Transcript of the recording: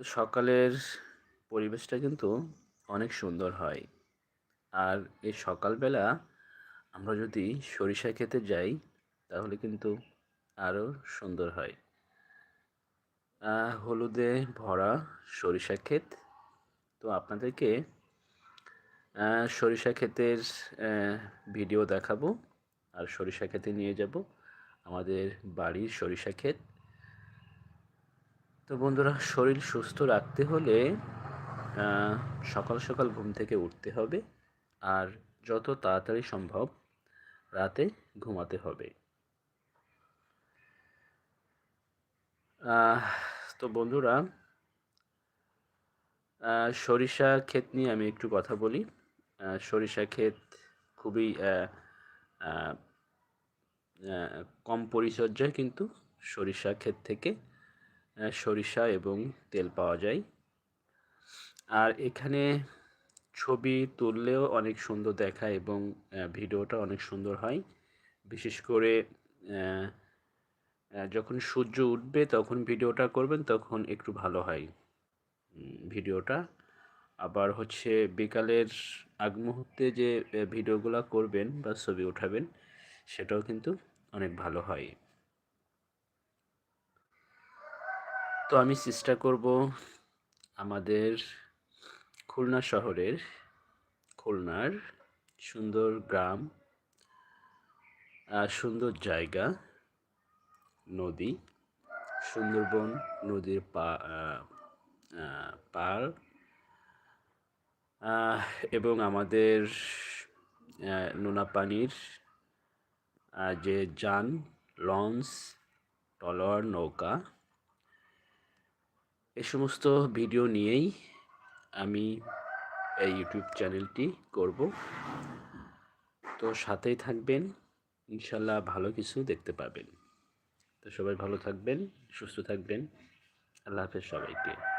তো সকালের পরিবেশটা কিন্তু অনেক সুন্দর হয়। আর এই সকালবেলা আমরা যদি সরিষা খেতে যাই, তাহলে কিন্তু আরও সুন্দর হয়। হলুদে ভরা সরিষা ক্ষেত। তো আপনাদেরকে সরিষা ক্ষেতের ভিডিও দেখাবো। আর সরিষা ক্ষেতে নিয়ে যাব। আমাদের বাড়ির সরিষা ক্ষেত। তো বন্ধুরা, শরীর সুস্থ রাখতে হলে সকাল সকাল ঘুম থেকে উঠতে হবে আর যত তাড়াতাড়ি সম্ভব রাতে ঘুমাতে হবে। তো বন্ধুরা সরিষা ক্ষেত নিয়ে আমি একটু কথা বলি। সরিষা ক্ষেত খুবই কম পরিচর্যায় কিন্তু সরিষা ক্ষেত থেকে সরিষা এবং তেল পাওয়া যায়। আর এখানে ছবি তুললেও অনেক সুন্দর দেখায় এবং ভিডিওটা অনেক সুন্দর হয়। বিশেষ করে যখন সূর্য উঠবে তখন ভিডিওটা করবেন, তখন একটু ভালো হয় ভিডিওটা। আবার হচ্ছে বিকালের আগ মুহূর্তে যে ভিডিওগুলো করবেন বা ছবি উঠাবেন, সেটাও কিন্তু অনেক ভালো হয়। তো আমি চেষ্টা করব আমাদের খুলনা শহরের খুলনার সুন্দর গ্রাম সুন্দর জায়গা নদী সুন্দরবন নদীর পা আহ, এবং আমাদের নোনা পানির যে যান লঞ্চ ট্রলার নৌকা এই সমস্ত ভিডিও নিয়েই আমি এই ইউটিউব চ্যানেলটি করব। তো সাথেই থাকবেন ইনশাল্লাহ ভালো কিছু দেখতে পাবেন। তো সবাই ভালো থাকবেন, সুস্থ থাকবেন। আল্লাহ হাফেজ সবাইকে।